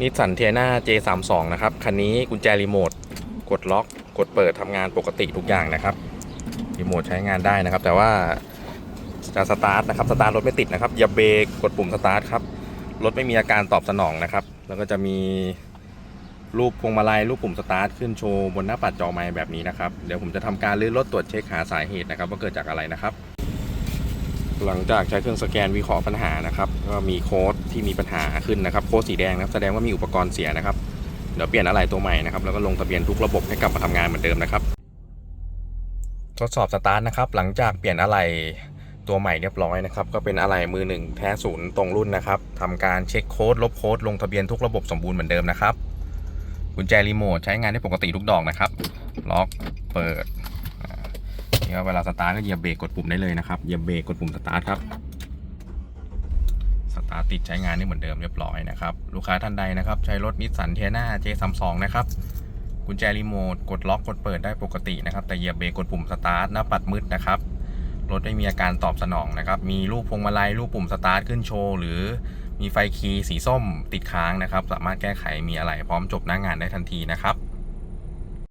นิสสันเทียนา J32 นะครับ คันนี้กุญแจรีโมท กดล็อก กดเปิดทำงานปกติทุกอย่างนะครับ รีโมทใช้งานได้นะครับ แต่ว่าจะสตาร์ทนะครับ สตาร์ทรถไม่ติดนะครับอย่าเบรกกดปุ่มสตาร์ทครับ รถไม่มีอาการตอบสนองนะครับ แล้วก็จะมีรูปพวงมาลัยรูปปุ่มสตาร์ทขึ้นโชว์บนหน้าปัดจอไม้แบบนี้นะครับ เดี๋ยวผมจะทำการลื้อรถตรวจเช็คหาสาเหตุนะครับว่าเกิดจากอะไรนะครับ หลังจากใช้เครื่องสแกนวิเคราะห์ปัญหานะครับ ก็มีโค้ดที่มีปัญหาขึ้นนะครับโค้ดสีแดงนะครับแสดงว่ามีอุปกรณ์เสียนะครับเดี๋ยวเปลี่ยนอะไรตัวใหม่นะครับแล้วก็ลงทะเบียนทุกระบบให้กลับมาทำงานเหมือนเดิมนะครับ ทดสอบสตาร์ทนะครับ หลังจากเปลี่ยนอะไรตัวใหม่เรียบร้อยนะครับก็เป็นอะไรมือหนึ่งแท้ศูนย์ตรงรุ่นนะครับทำการเช็คโค้ดลบโค้ดลงทะเบียนทุกระบบสมบูรณ์เหมือนเดิมนะครับกุญแจรีโมทใช้งานได้ปกติทุกดอกนะครับ ล็อกเปิด นี่ก็เวลาสตาร์ทก็เหยียบเบรกกดปุ่มได้เลยนะครับเหยียบเบรกกดปุ่มสตาร์ทครับสตาร์ทติดใช้งานได้เหมือนเดิมเรียบร้อยนะครับ ลูกค้าท่านใดนะครับ ใช้รถนิสสันเทียนา J32 นะครับ กุญแจรีโมท กดล็อกกดเปิดได้ปกตินะครับ แต่เหยียบเบรกกดปุ่มสตาร์ทหน้าปัดมืดนะครับ รถไม่มีอาการตอบสนองนะครับ มีรูปพวงมาลัยรูปปุ่มสตาร์ทขึ้นโชว์ หรือมีไฟคีย์สีส้มติดค้างนะครับ สามารถแก้ไขมีอะไรพร้อมจบหน้างานได้ทันทีนะครับ